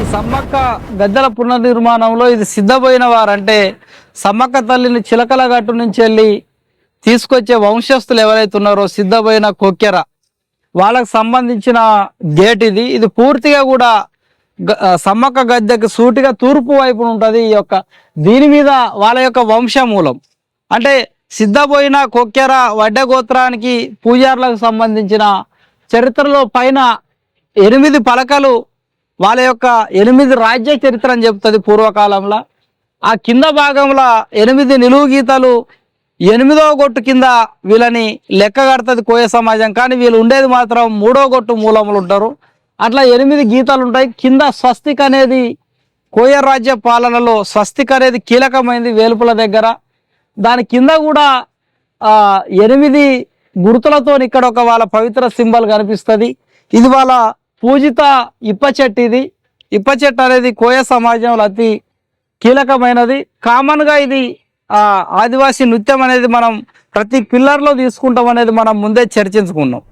ఈ సమ్మక్క గద్దెల పునర్నిర్మాణంలో ఇది సిద్ధపోయిన వారంటే సమ్మక్క తల్లిని చిలకల గట్టు నుంచి వెళ్ళి తీసుకొచ్చే వంశస్థులు ఎవరైతే ఉన్నారో సిద్ధపోయిన కొక్కెర. వాళ్ళకు సంబంధించిన గేట్ ఇది. ఇది పూర్తిగా కూడా గ- సమ్మక్క గద్దెకి సూటిగా తూర్పు వైపున ఉంటుంది ఈ యొక్క దీని మీద వాళ్ళ యొక్క వంశమూలం. అంటే సిద్ధపోయిన కొక్కెర వడ్డగోత్రానికి పూజారులకు సంబంధించిన చరిత్రలో పైన ఎనిమిది పలకలు వాళ్ళ యొక్క ఎనిమిది రాజ్య చరిత్ర అని చెప్తుంది పూర్వకాలంలో. ఆ కింద భాగంలో ఎనిమిది నిలువు గీతలు ఎనిమిదో గొట్టు కింద వీళ్ళని లెక్క కడుతుంది కోయ సమాజం. కానీ వీళ్ళు ఉండేది మాత్రం మూడో గొట్టు మూలములు ఉంటారు. అట్లా ఎనిమిది గీతాలు ఉంటాయి. కింద స్వస్తిక్ అనేది కోయ రాజ్య పాలనలో స్వస్తిక్ అనేది కీలకమైంది వేలుపుల దగ్గర. దాని కింద కూడా ఎనిమిది గుర్తులతో ఇక్కడ ఒక వాళ్ళ పవిత్ర సింబల్ కనిపిస్తుంది. ఇది వాళ్ళ పూజిత ఇప్ప చెట్టు ఇది ఇప్ప చెట్టు అనేది కోయ సమాజంలో అతి కీలకమైనది. కామన్గా ఇది ఆ ఆదివాసీ నృత్యం అనేది మనం ప్రతి పిల్లర్లో తీసుకుంటాం అనేది మనం ముందే చర్చించుకున్నాం.